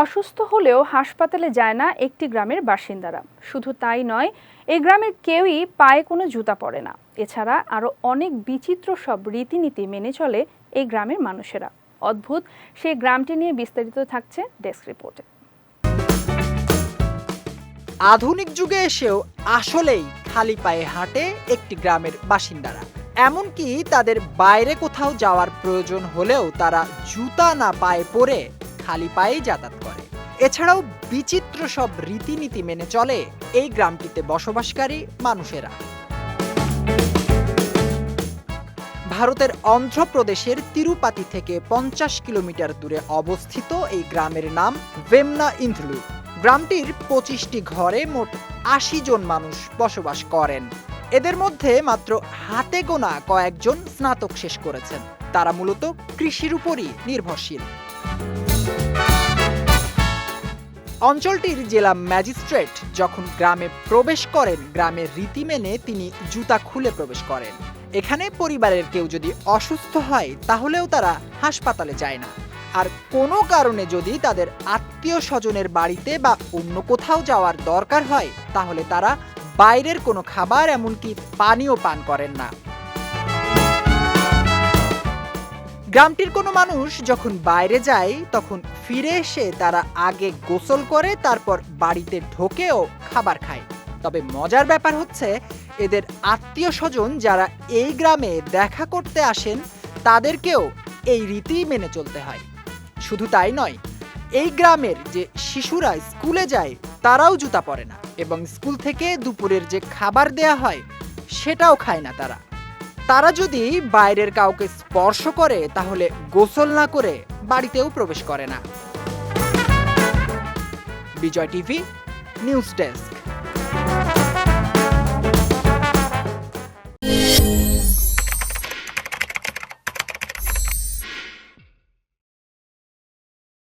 অসুস্থ হলেও হাসপাতালে যায় না একটি গ্রামের বাসিন্দারা। শুধু তাই নয় এই গ্রামের কেউই পায়ে কোনো জুতা পরে না। এছাড়া আরও অনেক বিচিত্র সব রীতিনীতি মেনে চলে এই গ্রামের মানুষেরা। অদ্ভুত সেই গ্রামটি নিয়ে বিস্তারিত থাকছে ডেস্ক রিপোর্টে। আধুনিক যুগে এসেও আসলেই খালি পায়ে হাঁটে একটি গ্রামের বাসিন্দারা। এমনকি তাদের বাইরে কোথাও যাওয়ার প্রয়োজন হলেও তারা জুতা না পায়ে পরে খালি পায়েই যাতায়াত করে। এছাড়াও বিচিত্র সব রীতিনীতি মেনে চলে এই গ্রামটিতে বসবাসকারী মানুষেরা। ভারতের অন্ধ্রপ্রদেশের তিরুপাতি থেকে পঞ্চাশ কিলোমিটার দূরে অবস্থিত এই গ্রামের নাম ভেমনা ইন্দ্রলু। গ্রামটির পঁচিশটি ঘরে মোট আশি জন মানুষ বসবাস করেন। এদের মধ্যে মাত্র হাতে গোনা কয়েকজন স্নাতক শেষ করেছেন। তারা মূলত কৃষির উপরই নির্ভরশীল। অঞ্চলটির জেলা ম্যাজিস্ট্রেট যখন গ্রামে প্রবেশ করেন, গ্রামের রীতি মেনে তিনি জুতা খুলে প্রবেশ করেন। এখানে পরিবারের কেউ যদি অসুস্থ হয়, তাহলেও তারা হাসপাতালে যায় না। আর কোনো কারণে যদি তাদের আত্মীয় স্বজনের বাড়িতে বা অন্য কোথাও যাওয়ার দরকার হয়, তাহলে তারা বাইরের কোনো খাবার, এমনকি পানিও পান করেন না। গ্রামটির কোনো মানুষ যখন বাইরে যায়, তখন ফিরে এসে তারা আগে গোসল করে, তারপর বাড়িতে ঢোকেও খাবার খায়। তবে মজার ব্যাপার হচ্ছে, এদের আত্মীয় স্বজন যারা এই গ্রামে দেখা করতে আসেন, তাদেরকেও এই রীতি মেনে চলতে হয়। শুধু তাই নয়, এই গ্রামের যে শিশুরা স্কুলে যায়, তারাও জুতা পরে না এবং স্কুল থেকে দুপুরের যে খাবার দেয়া হয়, সেটাও খায় না তারা। তারা যদি বাইরের কাউকে স্পর্শ করে, তাহলে গোসল না করে বাড়িতেও প্রবেশ করে না। Bijoy TV, news desk.